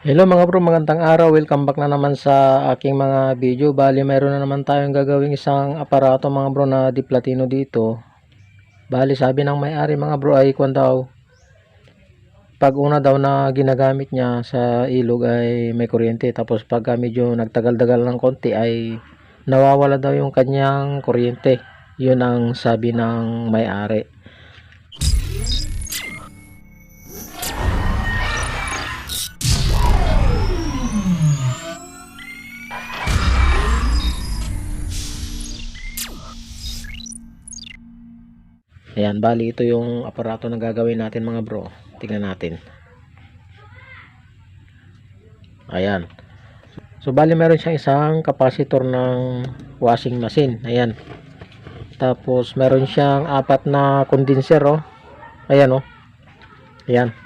Hello mga bro, magandang araw. Welcome back na naman sa aking mga video. Bali, mayroon na naman tayong gagawing isang aparato mga bro na di platino dito. Bali, sabi ng may-ari mga bro ay kung daw pag una daw na ginagamit niya sa ilog ay may kuryente. Tapos pag medyo nagtagal-tagal ng konti ay nawawala daw yung kanyang kuryente. Yun ang sabi ng may-ari. Ayan, bali ito yung aparato na gagawin natin mga bro. Tingnan natin. Ayan. So bali meron siyang isang capacitor ng washing machine. Ayan. Tapos meron siyang apat na condenser oh. Ayan oh. Ayan.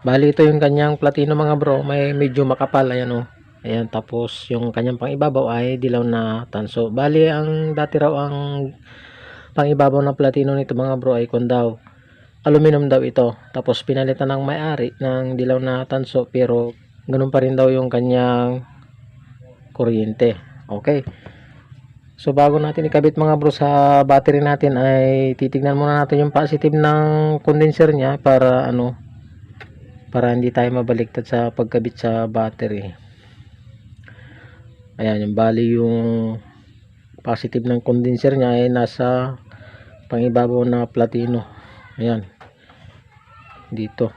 Bali ito yung kanyang platino mga bro. May medyo makapal. Ayan oh. Ayan. Tapos yung kanyang pangibabaw ay dilaw na tanso. Bali ang dati raw ang pangibabaw ng platino nito mga bro ay kung daw aluminum daw ito tapos pinalitan ng may-ari ng dilaw na tanso pero ganun pa rin daw yung kanyang kuryente. Okay. So bago natin ikabit mga bro sa battery natin ay titignan muna natin yung positive ng condenser niya para ano para hindi tayo mabaliktad sa pagkabit sa battery. Ayan yung bali yung positive ng condenser niya ay nasa pangibabaw na platino. Ayan. Dito.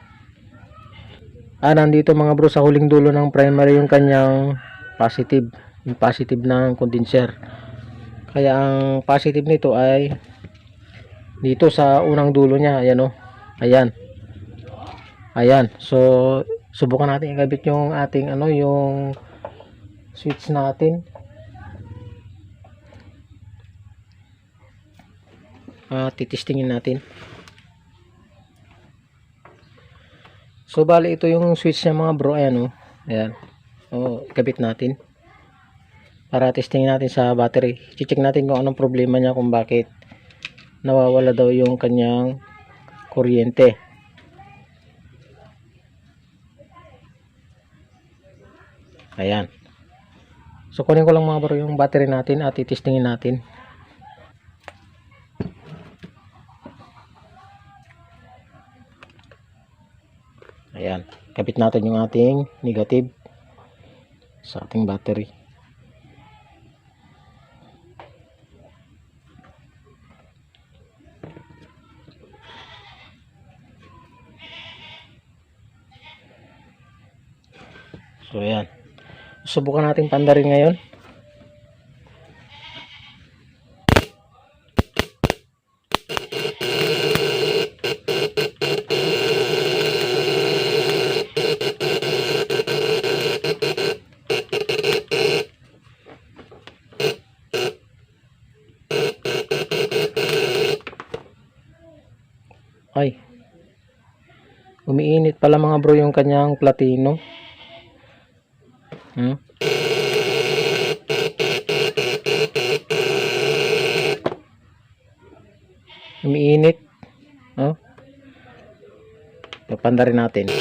Ah nandito mga bro sa huling dulo ng primary yung kanyang positive yung positive ng condenser. Kaya ang positive nito ay dito sa unang dulo niya. Ayan o ayan. Ayan. So subukan natin ikabit yung ating ano yung switch natin uh, titistingin natin. So bali ito yung switch niya mga bro. Ayan o ayan. O ikabit natin. Para testingin natin sa battery. Check natin kung anong problema niya kung bakit nawawala daw yung kanyang kuryente. Ayan. So kunin ko lang mga bro yung battery natin at titistingin natin Ayan. Kapit natin yung ating negative sa ating battery. So, ayan. Subukan natin pandarin ngayon. Pala mga bro yung kanyang platino. Hmm? Umiinit. Oh. Papanda rin natin.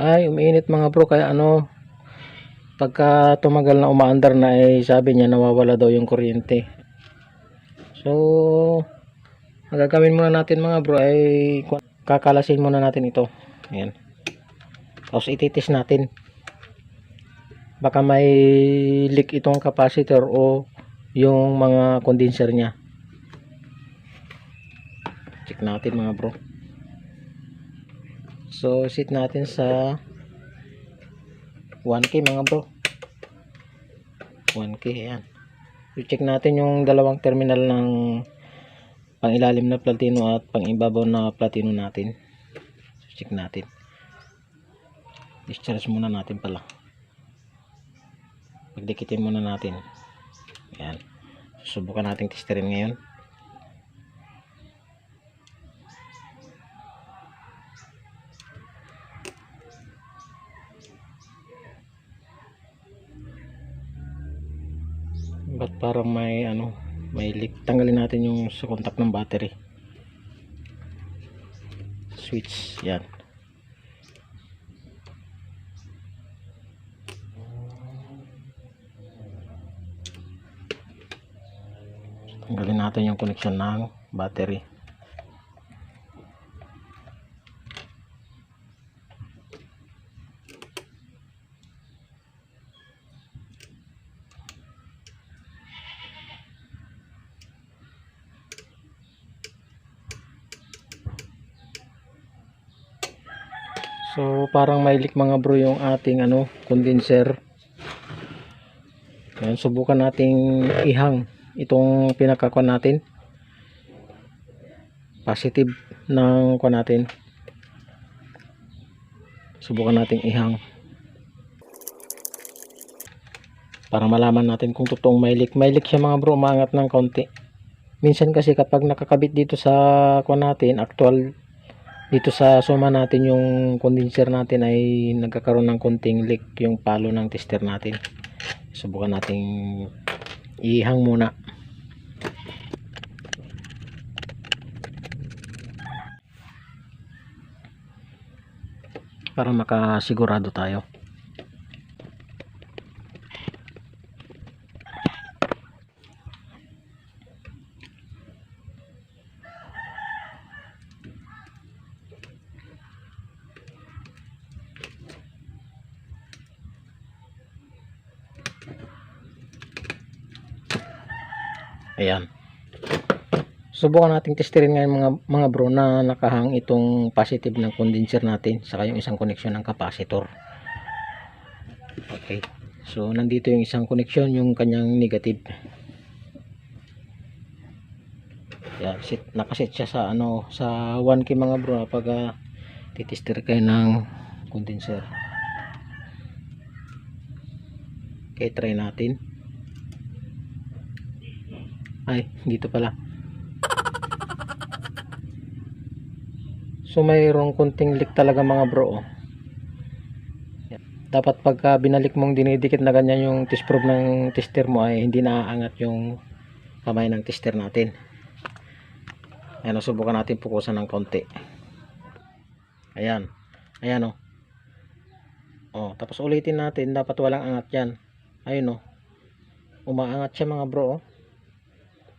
Ay, umiinit mga bro. Kaya ano, pagka tumagal na umaandar na ay sabi niya nawawala daw yung kuryente. So, ang gagawin muna natin mga bro ay kakalasin muna natin ito. Ayan. Tapos ititis natin. Baka may leak itong capacitor o yung mga condenser niya. Check natin mga bro. So, set natin sa 1K mga bro. 1K, ayan. So, check natin yung dalawang terminal ng pangilalim na platino at pangibabaw na platino natin. So, check natin. Discharge muna natin pala. Pagdikitin muna natin. Ayan. Subukan natin testerin ngayon. Parang may ano may leak. Tanggalin natin yung sa contact ng battery. Switch yan. Tanggalin natin yung connection ng battery So parang may leak mga bro yung ating ano condenser. Ayan, subukan nating ihang itong pinakakuan natin. Positive ng kuan natin. Subukan nating ihang. Para malaman natin kung totoong. May leak siya mga bro, umangat ng konti. Minsan kasi kapag nakakabit dito sa kuan natin, actual dito sa suma natin yung condenser natin ay nagkakaroon ng konting leak yung palo ng tester natin. Subukan nating ihang muna. Para makasigurado tayo Ayan. Subukan nating testerin ngayon mga, mga bro na nakahang itong positive ng condenser natin saka yung isang connection ng capacitor. Okay. So, nandito yung isang connection, yung kanyang negative. Yan, sit, nakasit siya sa ano, sa 1K mga bro pag uh, titester kayo ng condenser. Okay, try natin. Ay, dito pala. So mayroong kunting leak talaga mga bro. oh. Dapat pagka binalik mong dinidikit na ganyan yung test probe ng tester mo ay hindi naaangat yung kamay ng tester natin. Ayan, oh, subukan natin pukusan ng konti. Ayan. Ayan oh. Oh, tapos ulitin natin, dapat walang angat 'yan. Ayun oh. Umaangat siya mga bro oh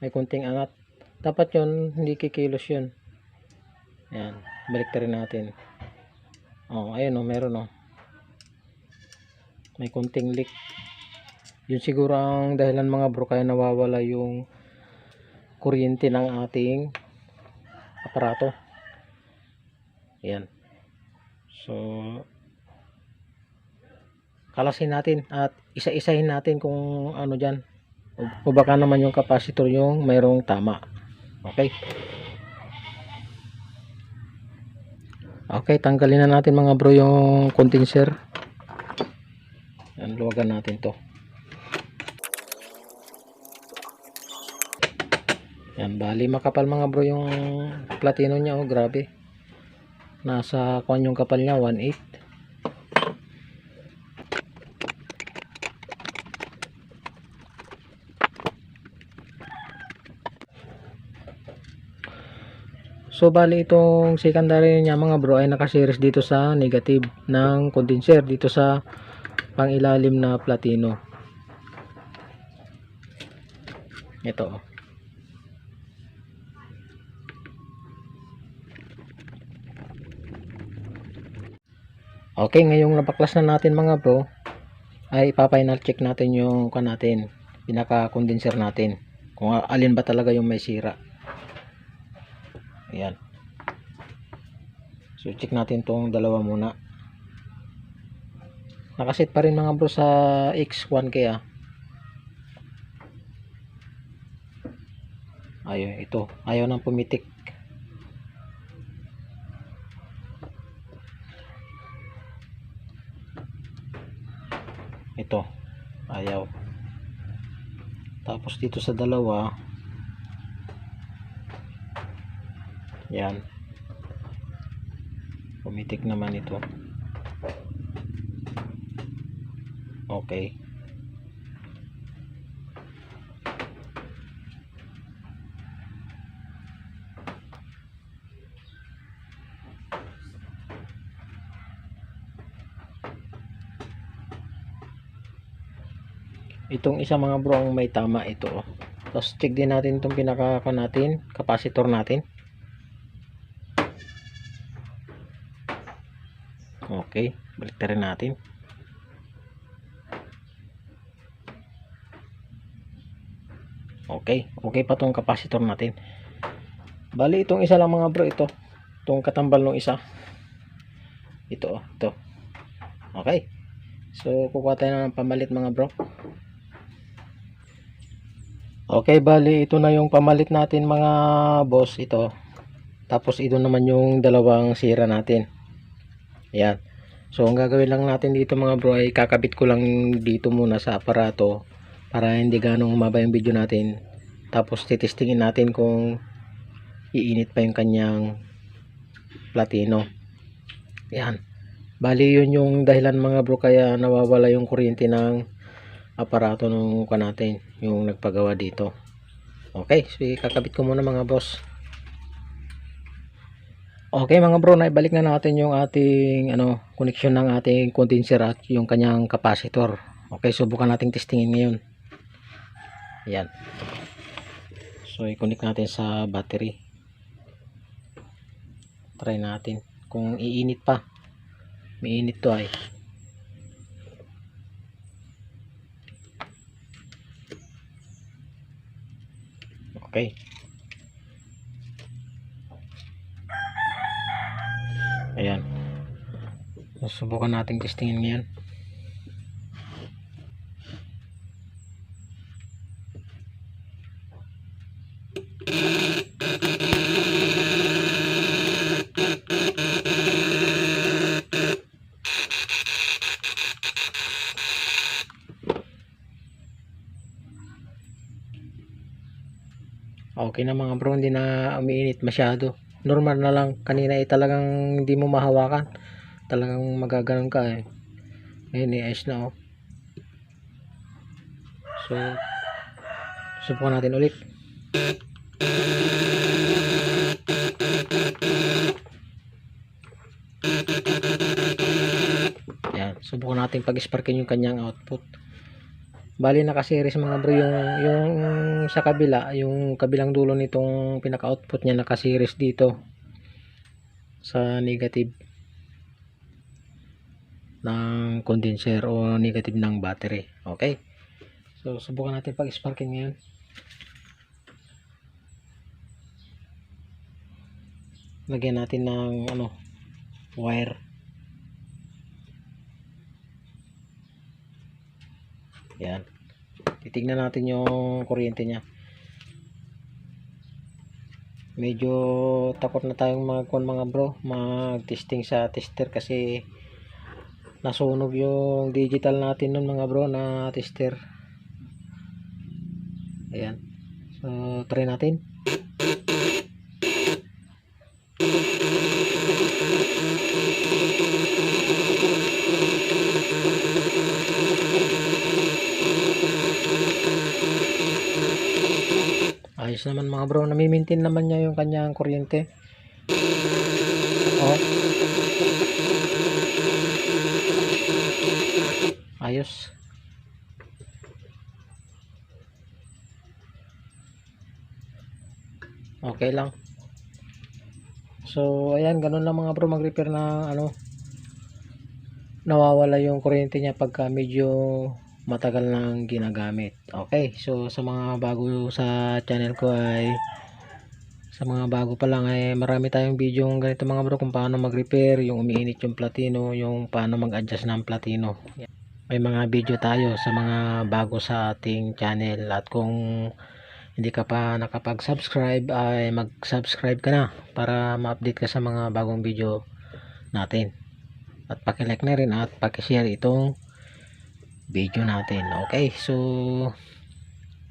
may kunting angat. Dapat yon hindi kikilos yun. Yan balik rin natin. Oh ayun oh meron oh. May kunting leak. Yun siguro ang dahilan mga bro kaya nawawala yung kuryente ng ating aparato. Yan so kalasin natin at isa-isahin natin kung ano dyan o baka naman yung capacitor yung mayroong tama. Okay. Okay tanggalin na natin mga bro yung condenser. Yan luwagan natin to. Yan bali makapal mga bro yung platino nya oh grabe. Nasa kwan yung kapal nya 1.8 So bali itong secondary niya mga bro ay nakaseries dito sa negative ng condenser dito sa pangilalim na platino. Ito. oh. Okay, ngayong napaklas na natin mga bro ay ipa-final check natin yung kan natin, pinaka condenser natin. Kung alin ba talaga yung may sira. Ayan. So, check natin tong dalawa muna. Nakasit pa rin mga bro sa X1 kaya. Ayaw, ito. Ayaw nang pumitik. Ito. Ayaw. Tapos dito sa dalawa, Yan. Pumitik naman ito. Okay. Itong isa mga bro ang may tama ito. Oh. Tapos check din natin itong pinaka ano natin, capacitor natin. Okay, balik rin natin. Okay, okay pa tong capacitor natin. Bali itong isa lang mga bro ito. Itong katambal ng isa. Ito oh, ito. Okay. So kukuha tayo ng pamalit mga bro. Okay, bali ito na yung pamalit natin mga boss ito. Tapos ito naman yung dalawang sira natin. Ayan. So ang gagawin lang natin dito mga bro ay kakabit ko lang dito muna sa aparato para hindi ganong umaba yung video natin. Tapos titestingin natin kung iinit pa yung kanyang platino. Ayan. Bali yun yung dahilan mga bro kaya nawawala yung kuryente ng aparato nung ka natin yung nagpagawa dito. Okay, so kakabit ko muna mga boss. Okay mga bro, naibalik na natin yung ating ano, connection ng ating condenser at yung kanyang capacitor. Okay, subukan nating testingin ngayon. Ayan. So i-connect natin sa battery. Try natin kung iinit pa. Mainit to ay. Okay. Ayan. Susubukan natin testingin ngayon. Okay na mga bro, hindi na umiinit masyado. Normal na lang. Kanina ay talagang hindi mo mahawakan. Talagang magaganon ka eh. Ngayon eh, ayos na oh. So, subukan natin ulit. Yan, subukan natin pag-sparkin yung kanyang output. Bali naka-series mga bro yung yung sa kabila, yung kabilang dulo nitong pinaka-output niya naka-series dito sa negative ng condenser o negative ng battery. Okay? So subukan natin pag-sparking ngayon. Lagyan natin ng ano wire. Yan. Titignan natin yung kuryente niya. Medyo takot na tayong magkuhan mga bro, mag-testing sa tester kasi nasunog yung digital natin nun mga bro na tester. Ayan. So, try natin. Bro, nami-maintain naman niya yung kanyang kuryente. Oh. Ayos. Okay lang. So, ayan, ganun lang mga bro mag-repair na ano nawawala yung kuryente niya pagka medyo matagal nang ginagamit. Okay, so sa mga bago sa channel ko ay sa mga bago pa lang ay marami tayong video ng ganito mga bro kung paano mag-repair, yung umiinit yung platino, yung paano mag-adjust ng platino. May mga video tayo sa mga bago sa ating channel at kung hindi ka pa nakapag-subscribe ay mag-subscribe ka na para ma-update ka sa mga bagong video natin. At paki-like na rin at paki-share itong video natin. Okay, so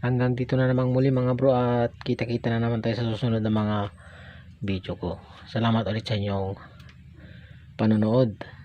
hanggang dito na namang muli mga bro at kita-kita na naman tayo sa susunod na mga video ko. Salamat ulit sa inyong panonood.